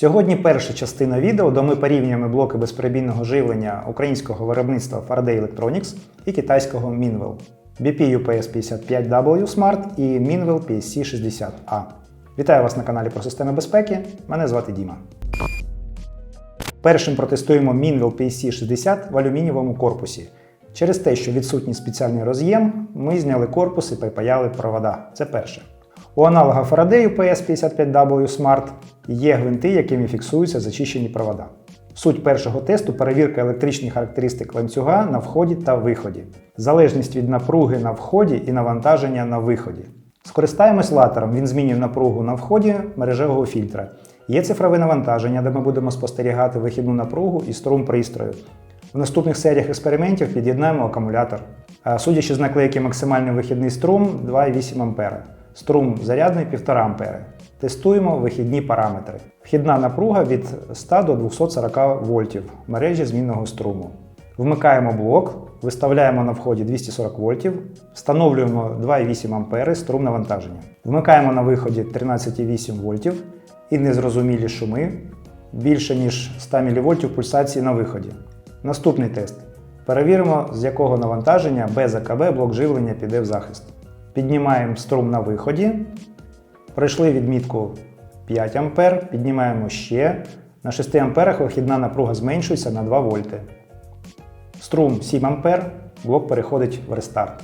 Сьогодні перша частина відео, де ми порівнюємо блоки безперебійного живлення українського виробництва Faraday Electronics і китайського Minwell. BP UPS 55W Smart і Minwell PSC 60A. Вітаю вас на каналі про системи безпеки. Мене звати Діма. Першим протестуємо Minwell PSC 60 в алюмінієвому корпусі. Через те, що відсутній спеціальний роз'єм, ми зняли корпус і припаяли провода. Це перше. У аналога Faraday PS 55W Smart є гвинти, якими фіксуються зачищені провода. Суть першого тесту перевірка електричних характеристик ланцюга на вході та виході, залежність від напруги на вході і навантаження на виході. Скористаємось латером, він змінює напругу на вході мережевого фільтра. Є цифрове навантаження, де ми будемо спостерігати вихідну напругу і струм пристрою. В наступних серіях експериментів під'єднаємо акумулятор. Судячи з наклейки максимальний вихідний струм 2,8 А. Струм зарядний 1,5 А. Тестуємо вихідні параметри. Вхідна напруга від 100 до 240 вольтів мережі змінного струму. Вмикаємо блок, виставляємо на вході 240 вольтів, встановлюємо 2,8 А струм навантаження. Вмикаємо на виході 13,8 вольтів і незрозумілі шуми більше ніж 100 мВ пульсації на виході. Наступний тест. Перевіримо, з якого навантаження без АКБ блок живлення піде в захист. Піднімаємо струм на виході. Пройшли відмітку 5 А, піднімаємо ще. На 6 А вихідна напруга зменшується на 2 вольти. Струм 7 А, блок переходить в рестарт.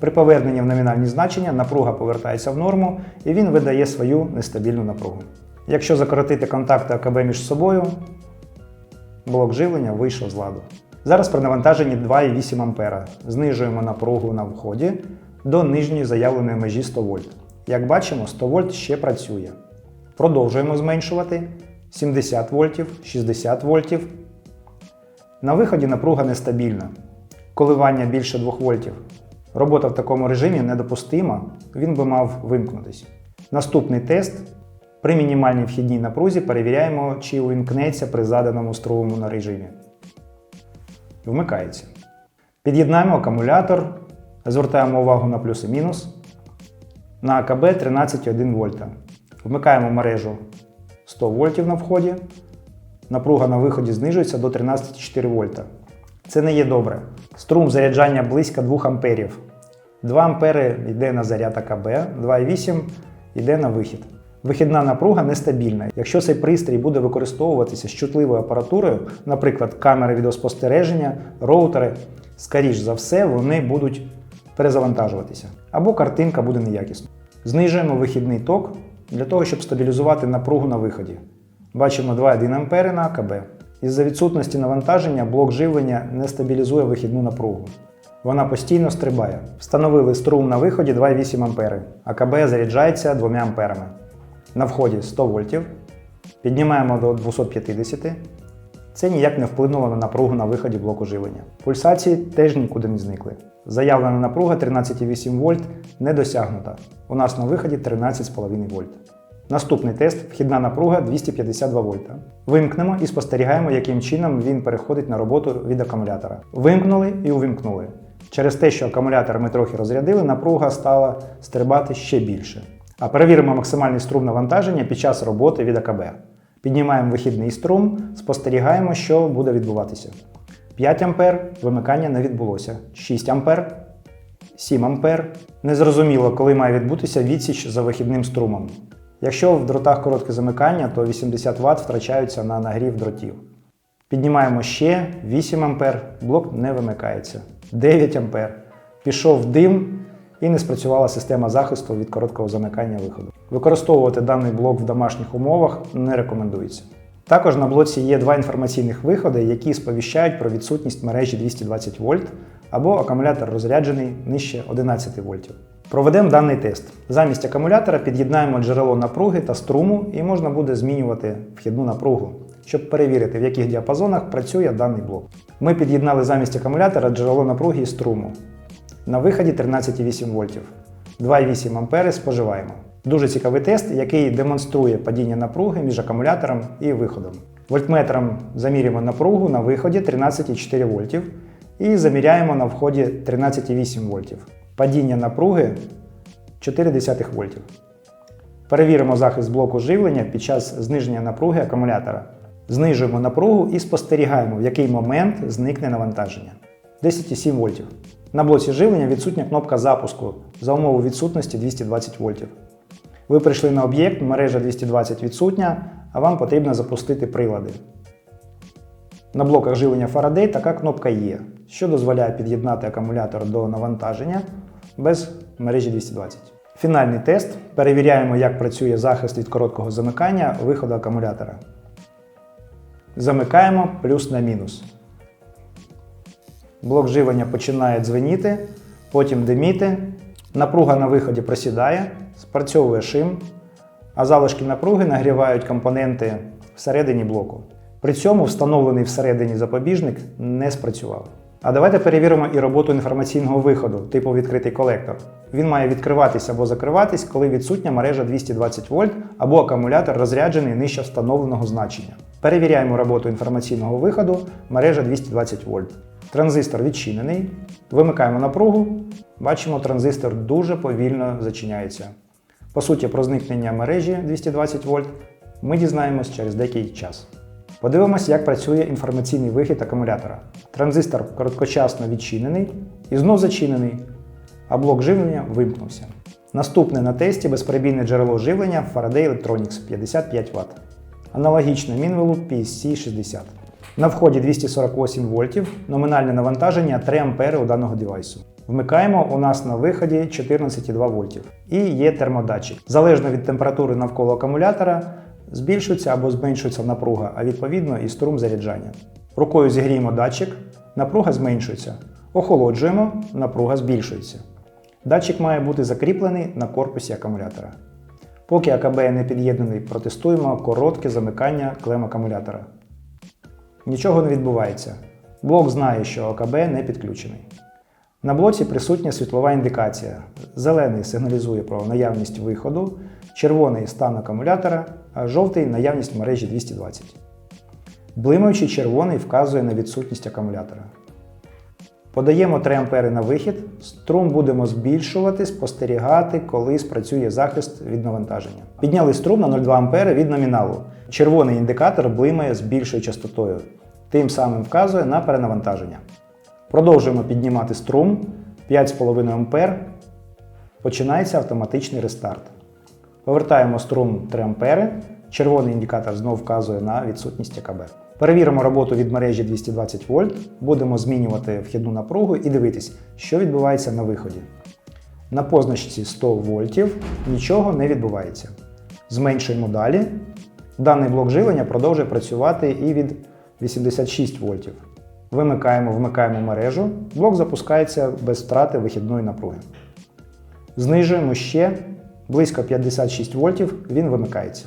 При поверненні в номінальні значення напруга повертається в норму і він видає свою нестабільну напругу. Якщо закоротити контакти АКБ між собою, блок живлення вийшов з ладу. Зараз при навантаженні 2,8 А знижуємо напругу на вході до нижньої заявленої межі 100 вольт. Як бачимо, 100 вольт ще працює. Продовжуємо зменшувати 70 вольтів, 60 вольтів. На виході напруга нестабільна. Коливання більше 2 вольтів. Робота в такому режимі недопустима, він би мав вимкнутися. Наступний тест. При мінімальній вхідній напрузі перевіряємо, чи увімкнеться при заданому струмовому режимі. Вмикається. Під'єднаємо акумулятор, звертаємо увагу на плюс і мінус. На АКБ 13,1 вольта. Вмикаємо мережу 100 вольтів на вході. Напруга на виході знижується до 13,4 вольта. Це не є добре. Струм заряджання близько 2 амперів. 2 ампери йде на заряд АКБ, 2,8 йде на вихід. Вихідна напруга нестабільна. Якщо цей пристрій буде використовуватися з чутливою апаратурою, наприклад, камери відеоспостереження, роутери, скоріш за все, вони будуть перезавантажуватися. Або картинка буде неякісна. Знижуємо вихідний ток для того, щоб стабілізувати напругу на виході. Бачимо 2,1 А на АКБ. Із-за відсутності навантаження блок живлення не стабілізує вихідну напругу. Вона постійно стрибає. Встановили струм на виході 2,8 А. АКБ заряджається 2 А. На вході 100 вольтів. Піднімаємо до 250. Це ніяк не вплинуло на напругу на виході блоку живлення. Пульсації теж нікуди не зникли. Заявлена напруга 13,8 вольт не досягнута. У нас на виході 13,5 вольт. Наступний тест вхідна напруга 252 вольта. Вимкнемо і спостерігаємо, яким чином він переходить на роботу від акумулятора. Вимкнули і увімкнули. Через те, що акумулятор ми трохи розрядили, напруга стала стрибати ще більше. А перевіримо максимальний струм навантаження під час роботи від АКБ. Піднімаємо вихідний струм, спостерігаємо, що буде відбуватися. 5 А вимикання не відбулося. 6 А, 7 А. Незрозуміло, коли має відбутися відсіч за вихідним струмом. Якщо в дротах коротке замикання, то 80 Вт втрачаються на нагрів дротів. Піднімаємо ще 8 А, блок не вимикається. 9 А. Пішов дим і не спрацювала система захисту від короткого замикання виходу. Використовувати даний блок в домашніх умовах не рекомендується. Також на блоці є два інформаційних виходи, які сповіщають про відсутність мережі 220 вольт або акумулятор розряджений нижче 11 вольтів. Проведемо даний тест. Замість акумулятора під'єднаємо джерело напруги та струму і можна буде змінювати вхідну напругу, щоб перевірити, в яких діапазонах працює даний блок. Ми під'єднали замість акумулятора джерело напруги і струму. На виході 13,8 вольтів. 2,8 ампери споживаємо. Дуже цікавий тест, який демонструє падіння напруги між акумулятором і виходом. Вольтметром замірюємо напругу на виході 13,4 вольтів і заміряємо на вході 13,8 вольтів. Падіння напруги 0,4 вольтів. Перевіримо захист блоку живлення під час зниження напруги акумулятора. Знижуємо напругу і спостерігаємо, в який момент зникне навантаження. 10,7 вольтів. На блоці живлення відсутня кнопка запуску за умови відсутності 220 вольтів. Ви прийшли на об'єкт, мережа 220 відсутня, а вам потрібно запустити прилади. На блоках живлення Faraday така кнопка є, що дозволяє під'єднати акумулятор до навантаження без мережі 220. Фінальний тест. Перевіряємо, як працює захист від короткого замикання виходу акумулятора. Замикаємо плюс на мінус. Блок живлення починає дзвеніти, потім диміти. Напруга на виході просідає, спрацьовує шим, а залишки напруги нагрівають компоненти всередині блоку. При цьому встановлений всередині запобіжник не спрацював. А давайте перевіримо і роботу інформаційного виходу, типу відкритий колектор. Він має відкриватись або закриватись, коли відсутня мережа 220 вольт або акумулятор розряджений нижче встановленого значення. Перевіряємо роботу інформаційного виходу, мережа 220 вольт. Транзистор відчинений. Вимикаємо напругу. Бачимо, транзистор дуже повільно зачиняється. По суті, про зникнення мережі 220 вольт ми дізнаємось через деякий час. Подивимось, як працює інформаційний вихід акумулятора. Транзистор короткочасно відчинений і знов зачинений, а блок живлення вимкнувся. Наступне на тесті безперебійне джерело живлення Faraday Electronics 55 Вт. Аналогічно Мінвелу PSC60. На вході 248 вольтів, номінальне навантаження 3 А у даного девайсу. Вмикаємо у нас на виході 14,2 вольтів. І є термодатчик. Залежно від температури навколо акумулятора, збільшується або зменшується напруга, а відповідно і струм заряджання. Рукою зігріємо датчик, напруга зменшується. Охолоджуємо, напруга збільшується. Датчик має бути закріплений на корпусі акумулятора. Поки АКБ не під'єднаний, протестуємо коротке замикання клем акумулятора. Нічого не відбувається. Блок знає, що ОКБ не підключений. На блоці присутня світлова індикація. Зелений сигналізує про наявність виходу, червоний стан акумулятора, а жовтий наявність мережі 220. Блимаючий червоний вказує на відсутність акумулятора. Подаємо 3 А на вихід, струм будемо збільшувати, спостерігати, коли спрацює захист від навантаження. Підняли струм на 0,2 А від номіналу. Червоний індикатор блимає з більшою частотою, тим самим вказує на перенавантаження. Продовжуємо піднімати струм 5,5 А. Починається автоматичний рестарт. Повертаємо струм 3 А. Червоний індикатор знову вказує на відсутність АКБ. Перевіримо роботу від мережі 220 вольт, будемо змінювати вхідну напругу і дивитись, що відбувається на виході. На позначці 100 вольтів нічого не відбувається. Зменшуємо далі. Даний блок живлення продовжує працювати і від 86 вольтів. Вимикаємо, вмикаємо мережу, блок запускається без втрати вихідної напруги. Знижуємо ще близько 56 вольтів, він вимикається.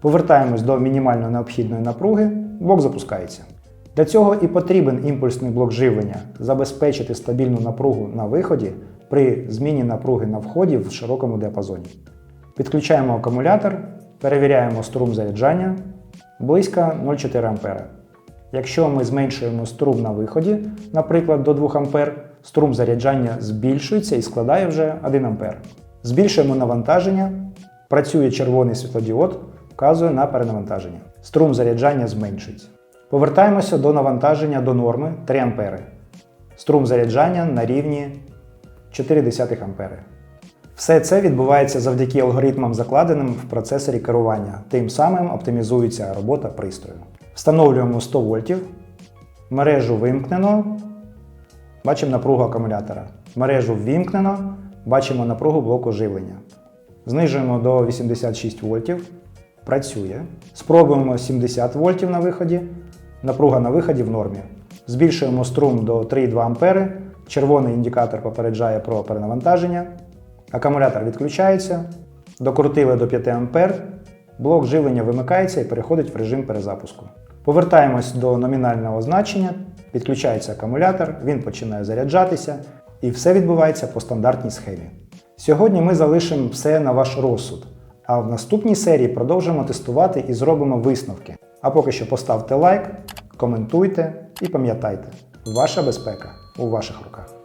Повертаємось до мінімально необхідної напруги, блок запускається. Для цього і потрібен імпульсний блок живлення забезпечити стабільну напругу на виході при зміні напруги на вході в широкому діапазоні. Підключаємо акумулятор, перевіряємо струм заряджання близько 0,4 А. Якщо ми зменшуємо струм на виході, наприклад, до 2 А, струм заряджання збільшується і складає вже 1 А. Збільшуємо навантаження, працює червоний світлодіод, вказує на перенавантаження. Струм заряджання зменшується. Повертаємося до навантаження до норми 3 А. Струм заряджання на рівні 0,4 А. Все це відбувається завдяки алгоритмам, закладеним в процесорі керування. Тим самим оптимізується робота пристрою. Встановлюємо 100 вольтів. Мережу вимкнено. Бачимо напругу акумулятора. Мережу ввімкнено. Бачимо напругу блоку живлення. Знижуємо до 86 вольтів. Працює. Спробуємо 70 вольтів на виході. Напруга на виході в нормі. Збільшуємо струм до 3,2 А. Червоний індикатор попереджає про перенавантаження. Акумулятор відключається. Докрутили до 5 А. Блок живлення вимикається і переходить в режим перезапуску. Повертаємось до номінального значення, підключається акумулятор, він починає заряджатися, і все відбувається по стандартній схемі. Сьогодні ми залишимо все на ваш розсуд, а в наступній серії продовжимо тестувати і зробимо висновки. А поки що поставте лайк, коментуйте і пам'ятайте, ваша безпека у ваших руках.